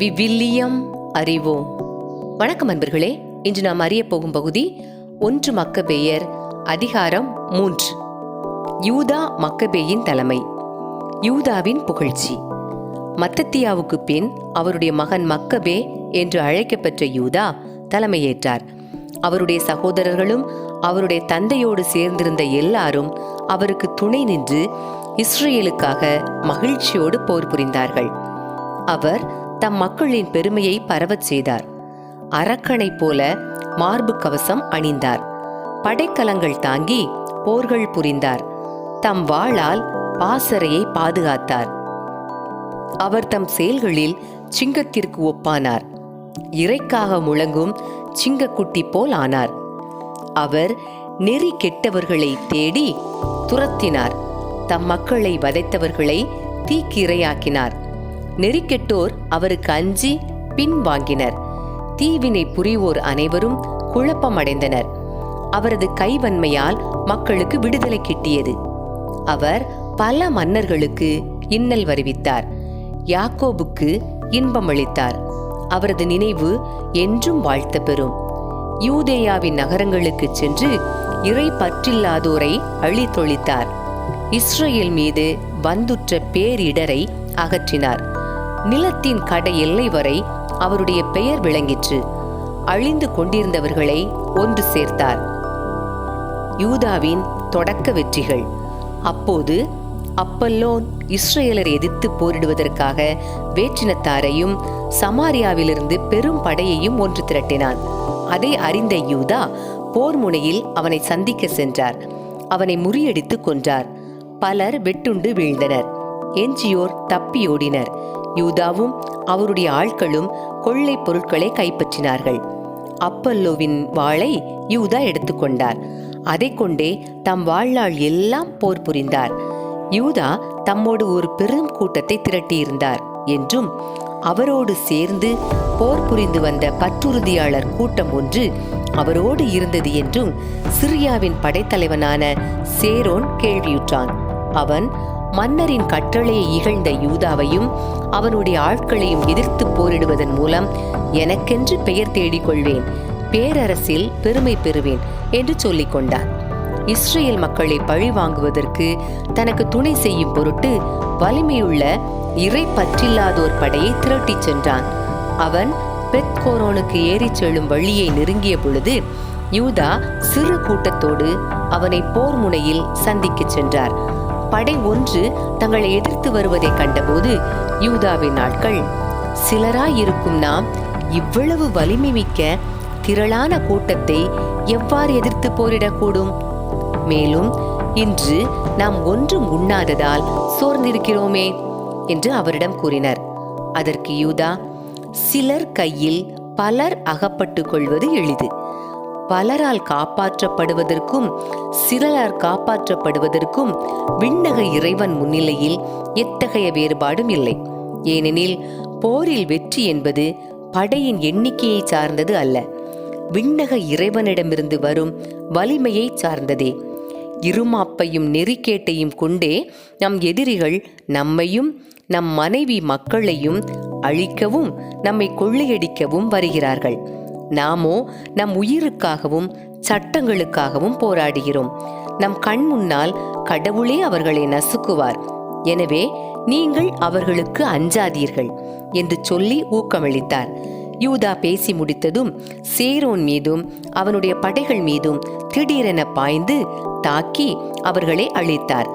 விவிலியம் அறிவோம். வணக்கம் அன்பர்களே இன்று நாம் அறிய போகும் பகுதி ஒன்று மக்கபேயர் அதிகாரம் மூன்று. யூதா மக்கபேயின் தலைமை. யூதாவின் புகழ்ச்சி. மத்தத்தியாவுக்கு பின் அவருடைய மகன் மக்கபே என்று அழைக்கப்பெற்ற யூதா தலைமையேற்றார். அவருடைய சகோதரர்களும் அவருடைய தந்தையோடு சேர்ந்திருந்த எல்லாரும் அவருக்கு துணை நின்று இஸ்ரேலுக்காக மகிழ்ச்சியோடு போர் புரிந்தார்கள். அவர் தம் மக்களின் பெருமையை பரவச் செய்தார். அரக்கனை போல மார்பு கவசம் அணிந்தார். படைக்கலங்கள் தாங்கி போர்கள் புரிந்தார். தம் வாளால் பாசறையை பாதுகாத்தார். அவர் தம் செயல்களில் சிங்கத்திற்கு ஒப்பானார். இறைக்காக முழங்கும் சிங்கக்குட்டி போல் ஆனார். அவர் நெறி கெட்டவர்களை தேடி துரத்தினார். தம் மக்களை வதைத்தவர்களை தீக்கு இரையாக்கினார் நெறிக்கெட்டோர் அவருக்கு அஞ்சி பின் வாங்கினர். தீவினை புரிவோர் அனைவரும் குழப்பமடைந்தனர். அவரது கைவன்மையால் மக்களுக்கு விடுதலை கிட்டியது. அவர் பல மன்னர்களுக்கு இன்னல் வருவித்தார். யாக்கோபுக்கு இன்பமளித்தார் அவரது நினைவு என்றும் வாழ்த்த பெறும். யூதேயாவின் நகரங்களுக்கு சென்று இறை பற்றில்லாதோரை அழித்தொழித்தார். இஸ்ரேல் மீது வந்துற்ற பேரிடரை அகற்றினார். நிலத்தின் கடை எல்லை வரை அவருடைய பெயர் விளங்கிற்று. அழிந்து கொண்டிருந்தவர்களை ஒன்று சேர்த்தார். யூதாவின் தொடக்க வெற்றிகள். அப்போது அப்பல்லோன் இஸ்ரேலரை எதிர்த்து போரிடுவதற்காக வேற்றினத்தாரையும் சமாரியாவிலிருந்து பெரும் படையையும் ஒன்று திரட்டினான். அதை அறிந்த யூதா போர் முனையில் அவனை சந்திக்க சென்றார். அவனை முறியடித்து கொன்றார். பலர் வெட்டுண்டு வீழ்ந்தனர். எஞ்சியோர் தப்பியோடினர் யூதாவும் அவருடைய ஆட்களும் கொள்ளை பொருட்களை கைப்பற்றினார்கள். அப்பல்லோவின் வாளை யூதா எடுத்துக்கொண்டார். அதை கொண்டே தம் வாழ்நாள் எல்லாம் போர் புரிந்தார். யூதா தம்மோடு ஒரு பெரும் கூட்டத்தை திரட்டியிருந்தார் என்றும் அவரோடு சேர்ந்து போர் புரிந்து வந்த பற்றுறுதியாளர் கூட்டம் ஒன்று அவரோடு இருந்தது என்றும் சிரியாவின் படைத்தலைவனான சேரோன் கேள்வியுற்றான். அவன் மன்னரின் கட்டளையை இகழ்ந்த யூதாவையும் அவனுடைய ஆட்களையும் எதிர்த்து போரிடுவதன் மூலம் எனக்கென்று பெயர் தேடிக்கொள்வேன் பேரரசில் பெருமை பெறுவேன் என்று சொல்லிக் கொண்டான். இஸ்ரேல் மக்களை பழி வாங்குவதற்கு தனக்கு துணை செய்யும் பொருட்டு வலிமையுள்ள இறை பற்றில்லாதோர் படையை திரட்டிச் சென்றான். அவன் பெத்கோரோனுக்கு ஏறிச் செல்லும் வழியை நெருங்கிய பொழுது யூதா சிறு கூட்டத்தோடு அவனை போர் முனையில் சந்திக்கச் சென்றார். படை ஒன்று தங்களை எதிர்த்து வருவதை கண்டபோது யூதாவின் ஆட்கள் சிலராயிருக்கும் நாம் இவ்வளவு வலிமை மிக்க திரளான கூட்டத்தை எவ்வாறு எதிர்த்து போரிடக்கூடும்? மேலும் இன்று நாம் ஒன்றும் உண்ணாததால் சோர்ந்திருக்கிறோமே என்று அவரிடம் கூறினர். அதற்கு யூதா சிலர் கையில் பலர் அகப்பட்டு கொள்வது எளிது. பலரால் காப்பாற்றப்படுவதற்கும் சிலரால் காப்பாற்றப்படுவதற்கும் விண்ணக இறைவன் முன்னிலையில் எத்தகைய வேறுபாடும் இல்லை. ஏனெனில் போரில் வெற்றி என்பது படையின் எண்ணிக்கையை சார்ந்தது அல்ல. விண்ணக இறைவனிடமிருந்து வரும் வலிமையை சார்ந்ததே. இருமாப்பையும் நெறிக்கேட்டையும் கொண்டே நம் எதிரிகள் நம்மையும் நம் மனைவி மக்களையும் அழிக்கவும் நம்மை கொள்ளையடிக்கவும் வருகிறார்கள். நாமோ நம் உயிருக்காகவும் சட்டங்களுக்காகவும் போராடுகிறோம். நம் கண் முன்னால் கடவுளே அவர்களை நசுக்குவார். எனவே நீங்கள் அவர்களுக்கு அஞ்சாதீர்கள் என்று சொல்லி ஊக்கமளித்தார். யூதா பேசி முடித்ததும் சேரோன் மீதும் அவனுடைய படைகள் மீதும் திடீரென பாய்ந்து தாக்கி அவர்களை அழித்தார்.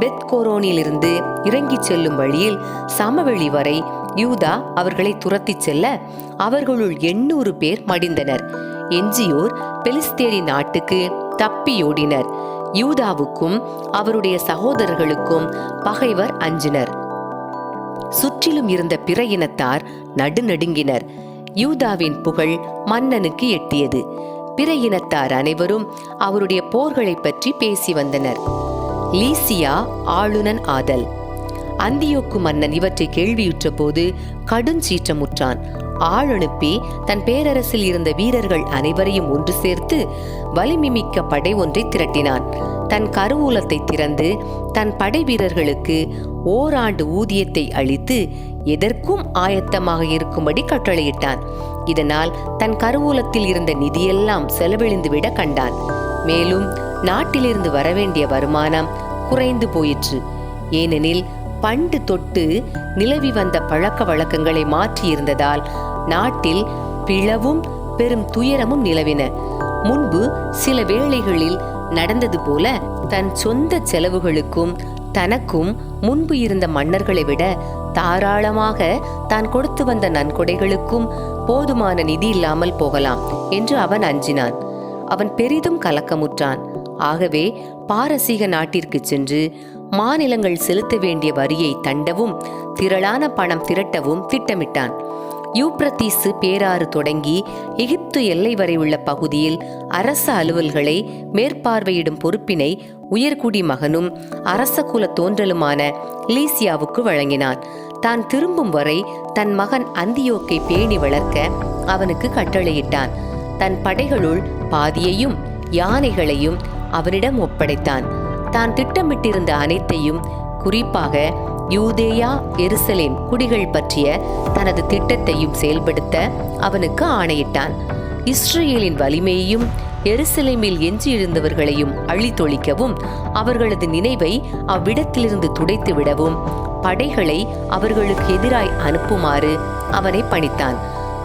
பெத்கோரோனிலிருந்து இறங்கிச் செல்லும் வழியில் சமவெளி வரை யூதா அவர்களை துரத்திச் செல்ல அவர்களுள் எண்ணூறு பேர் மடிந்தனர். எஞ்சியோர் பெலிஸ்தேரி நாட்டுக்கு தப்பியோடினர் யூதாவுக்கும் அவருடைய சகோதரர்களுக்கும் பகைவர் அஞ்சினர். சுற்றிலும் இருந்த பிற இனத்தார் நடுநடுங்கினர். யூதாவின் புகழ் மன்னனுக்கு எட்டியது. பிற இனத்தார் அனைவரும் அவருடைய போர்களைப் பற்றி பேசி வந்தனர். லீசியா ஆளுநன் ஆதல். அந்தியோக்கு மன்னன் இவற்றை கேள்வியுற்ற போது கடுஞ்சீற்றமுற்றான் ஆள் அனுப்பி தன் பேரரசில் இருந்த வீரர்கள் அனைவரையும் ஒன்று சேர்த்து வலிமிமிக்க படை ஒன்றை திரட்டினான். தன் கருவூலத்தை திறந்து தன் படை வீரர்களுக்கு ஓராண்டு ஊதியத்தை அளித்து எதற்கும் ஆயத்தமாக இருக்கும்படி கட்டளையிட்டான். இதனால் தன் கருவூலத்தில் இருந்த நிதியெல்லாம் செலவழிந்துவிட கண்டான். மேலும் நாட்டிலிருந்து வரவேண்டிய வருமானம் குறைந்து போயிற்று. ஏனெனில் பண்டு தொட்டு நிலவி வந்த பழக்க வழக்கங்களை மாற்றியிருந்ததால் நாட்டில் பிளவும் பெரும் துயரமும் நிலவின. முன்பு சில வேளைகளில் நடந்தது போல தன் சொந்த செலவுகளுக்கும் தனக்கும் முன்பு இருந்த மன்னர்களை விட தாராளமாக தான் கொடுத்து வந்த நன்கொடைகளுக்கும் போதுமான நிதி இல்லாமல் போகலாம் என்று அவன் அஞ்சினான். அவன் பெரிதும் கலக்கமுற்றான். ஆகவே பாரசீக நாட்டிற்கு சென்று மாநிலங்கள் செலுத்த வேண்டிய வரியை தண்டவும் திரளான பணம் திரட்டவும் திட்டமிட்டான். யூப்ரத்தீசு பேராறு தொடங்கி எகிப்து எல்லை வரை உள்ள பகுதியில் அரச அலுவல்களை மேற்பார்வையிடும் பொறுப்பினை உயர்குடி மகனும் அரச குல தோன்றலுமான லீசியாவுக்கு வழங்கினான். தான் திரும்பும் வரை தன் மகன் அந்தியோக்கை பேணி வளர்க்க அவனுக்கு கட்டளையிட்டான். தன் படைகளுள் பாதியையும் யானைகளையும் அவனிடம் ஒப்படைத்தான். தான் திட்டமிட்டிருந்த அனைத்தையும் குறிப்பாக யூதேயா எருசலேம் குடிகள் பற்றிய தனது திட்டத்தையும் செயல்படுத்த அவனுக்கு ஆணையிட்டான். இஸ்ரேலின் வலிமையையும் எருசலேமில் எஞ்சியிருந்தவர்களையும் அழித்தொழிக்கவும் அவர்களது நினைவை அவ்விடத்திலிருந்து துடைத்து விடவும் படைகளை அவர்களுக்கு எதிராய் அனுப்புமாறு அவனை பணித்தான்.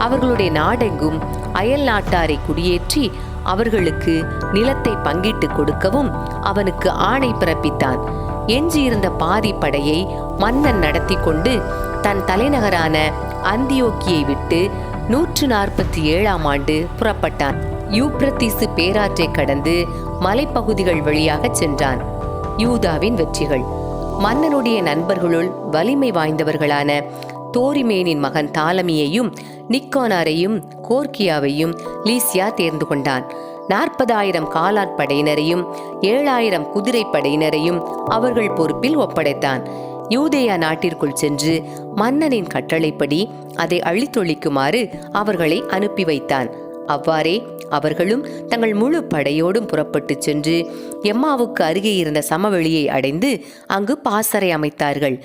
அவர்களுடைய நாடெங்கும் அயல் நாட்டாரை குடியேற்றி அவர்களுக்கு நிலத்தை பங்கிட்டு கொடுக்கவும் அவனுக்கு ஆணை பிறப்பித்தான். எஞ்சியிருந்த பாதி படையை மன்னன் நடத்தி கொண்டு தன் தலைநகரான அந்தியோக்கியை விட்டு நூற்று நாற்பத்தி ஏழாம் ஆண்டு புறப்பட்டான். யூப்ரத்தீசு பேராற்றை கடந்து மலைப்பகுதிகள் வழியாக சென்றான். யூதாவின் வெற்றிகள். மன்னனுடைய நண்பர்களுள் வலிமை வாய்ந்தவர்களான தோரிமேனின் மகன் தாலமியையும் நிக்கோனாரையும் கோர்க்கியாவையும் லீசியா தேர்ந்து கொண்டான். நாற்பதாயிரம் காலாட்படையினரையும் ஏழாயிரம் குதிரைப்படையினரையும் அவர்கள் பொறுப்பில் ஒப்படைத்தான். யூதேயா நாட்டிற்குள் சென்று மன்னனின் கட்டளைப்படி அதை அழித்தொழிக்குமாறு அவர்களை அனுப்பி வைத்தான். அவ்வாறே அவர்களும் தங்கள் முழு படையோடும் புறப்பட்டு சென்று எம்மாவுக்கு அருகே இருந்த சமவெளியை அடைந்து அங்கு பாசறை அமைத்தார்கள்.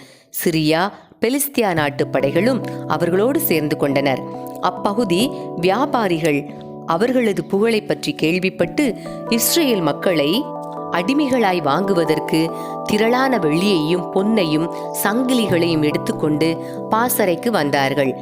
சிரியா பெலிஸ்தியா நாட்டு படைகளும் அவர்களோடு சேர்ந்து கொண்டனர். அப்பகுதி வியாபாரிகள் அவர்களது புகழை பற்றி கேள்விப்பட்டு இஸ்ரேல் மக்களை அடிமைகளாய் வாங்குவதற்கு திரளான வெள்ளியையும் பொன்னையும் சங்கிலிகளையும் எடுத்துக்கொண்டு பாசறைக்கு வந்தார்கள்.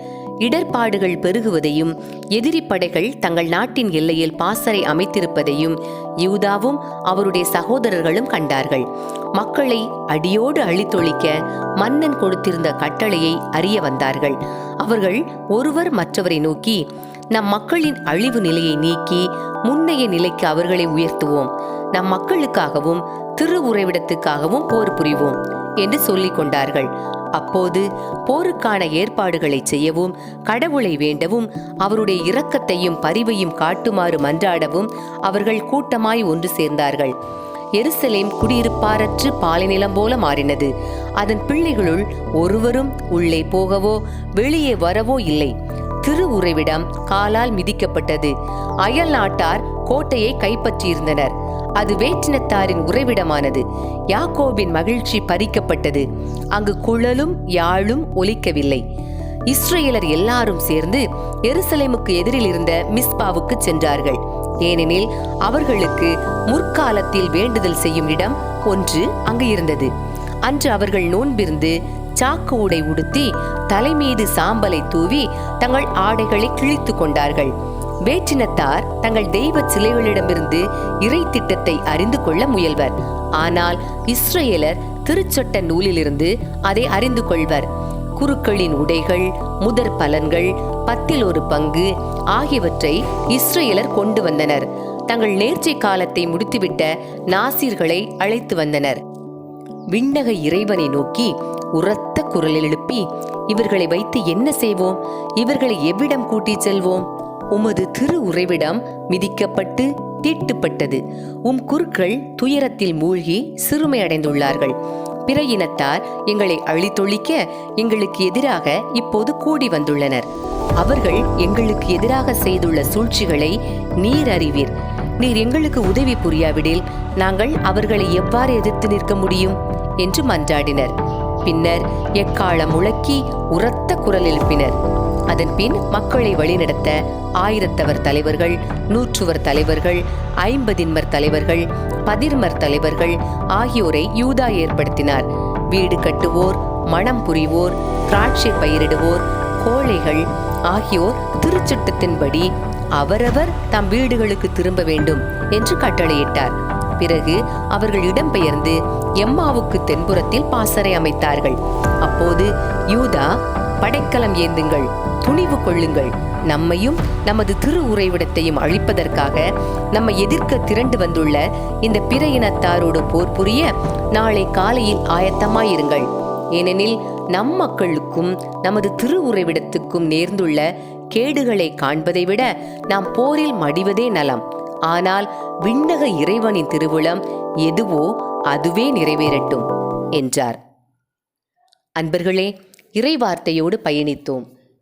இடர்பாடுகள் பெருகுவதையும் எதிரி படைகள் தங்கள் நாட்டின் எல்லையில் பாசறை அமைத்திருப்பதையும் யூதாவும் அவருடைய சகோதரர்களும் கண்டார்கள். மக்களை அடியோடு அழித்தொழிக்க மன்னன் கொடுத்திருந்த கட்டளையை அறிய வந்தார்கள். அவர்கள் ஒருவர் மற்றவரை நோக்கி நம் மக்களின் அழிவு நிலையை நீக்கி முன்னைய நிலைக்கு அவர்களை உயர்த்துவோம். நம் மக்களுக்காகவும் திரு உறைவிடத்துக்காகவும் போர் புரிவோம் என்று சொல்லிக் கொண்டார்கள். அப்போது போருக்கான ஏற்பாடுகளை செய்யவும் கடவுளை வேண்டவும் அவருடைய இரக்கத்தையும் பரிவையும் காட்டுமாறு மன்றாடவும் அவர்கள் கூட்டமாய் ஒன்று சேர்ந்தார்கள். எருசலேம் குடியிருப்பாரற்று பாலைநிலம் போல மாறினது. அதன் பிள்ளைகளுள் ஒருவரும் உள்ளே போகவோ வெளியே வரவோ இல்லை. திரு உறைவிடம் காலால் மிதிக்கப்பட்டது. அயல் நாட்டார் கோட்டையை கைப்பற்றியிருந்தனர். அது வேற்றினத்தாரின் உறைவிடமானது. யாக்கோபின் மகிழ்ச்சி பறிக்கப்பட்டது. அங்கு குழலும் யாழும் ஒலிக்கவில்லை. இஸ்ரேலர் எல்லாரும் சேர்ந்து எருசலேமுக்கு எதிரில் இருந்த மிஸ்பாவுக்கு சென்றார்கள். ஏனெனில் அவர்களுக்கு முற்காலத்தில் வேண்டுதல் செய்யும் இடம் ஒன்று அங்கு இருந்தது. அன்று அவர்கள் நோன்பிருந்து சாக்கு உடை உடுத்தி தலைமீது சாம்பலை தூவி தங்கள் ஆடைகளை கிழித்து கொண்டார்கள். வேற்றினத்தார் தங்கள் தெய்வ சிலைகளிடமிருந்து இறை திட்டத்தை அறிந்து கொள்ள முயல்வர். ஆனால் இஸ்ரேலர் திருச்சட்ட நூலிலிருந்து அதை அறிந்து கொள்வர். குருக்களின் உடைகள் முதற் பலன்கள் பத்தில் ஒரு பங்கு ஆகியவற்றை இஸ்ரேலர் கொண்டு வந்தனர். தங்கள் நேர்ச்சை காலத்தை முடித்துவிட்ட நாசீர்களை அழைத்து வந்தனர். விண்ணக இறைவனை நோக்கி உரத்த குரலில் எழுப்பி இவர்களை வைத்து என்ன செய்வோம்? இவர்களை எவ்விடம் கூட்டிச் செல்வோம்? உமது திரு உறைவிடம் மிதிக்கப்பட்டு தீட்டுப்பட்டது. உம் குருக்கள் துயரத்தில் மூழ்கி சிறுமையடைந்துள்ளார்கள். பிற இனத்தார் எங்களை அழித்தொழிக்க எங்களுக்கு எதிராக இப்போது கூடி வந்துள்ளனர். அவர்கள் எங்களுக்கு எதிராக செய்துள்ள சூழ்ச்சிகளை நீர் அறிவீர். நீர் எங்களுக்கு உதவி புரியாவிடில் நாங்கள் அவர்களை எவ்வாறு எதிர்த்து நிற்க முடியும்? என்று மன்றாடினர். பின்னர் எக்காலம் முழக்கி உரத்த குரல் எழுப்பினர். அதன் பின் மக்களை வழிநடத்த ஆயிரத்தவர் தலைவர்கள் நூற்றுவர் தலைவர்கள் ஐம்பதின்மர் தலைவர்கள் பதிர்மர் தலைவர்கள் ஆகியோரை யூதா ஏற்படுத்தினார். வீடு கட்டுவோர் மணம் புரிவோர் திராட்சை பயிரிடுவோர் கோழைகள் ஆகியோர் திருச்சட்டத்தின்படி அவரவர் தம் வீடுகளுக்கு திரும்ப வேண்டும் என்று கட்டளையிட்டார். பிறகு அவர்கள் இடம்பெயர்ந்து எம்மாவுக்கு தென்புறத்தில் பாசறை அமைத்தார்கள். அப்போது யூதா படைக்கலம் ஏந்துங்கள் துணிவு கொள்ளுங்கள். நம்மையும் நமது திரு உறைவிடத்தையும் அழிப்பதற்காக நம்ம எதிர்க்க திரண்டு வந்துள்ள இந்த பிற இனத்தாரோடு போர் புரிய நாளை காலையில் ஆயத்தமாயிருங்கள். ஏனெனில் நம் மக்களுக்கும் நமது திரு உறைவிடத்துக்கும் நேர்ந்துள்ள கேடுகளை காண்பதை விட நாம் போரில் மடிவதே நலம். ஆனால் விண்ணக இறைவனின் திருவுளம் எதுவோ அதுவே நிறைவேறட்டும் என்றார். அன்பர்களே இறைவார்த்தையோடு பயணித்தோம்.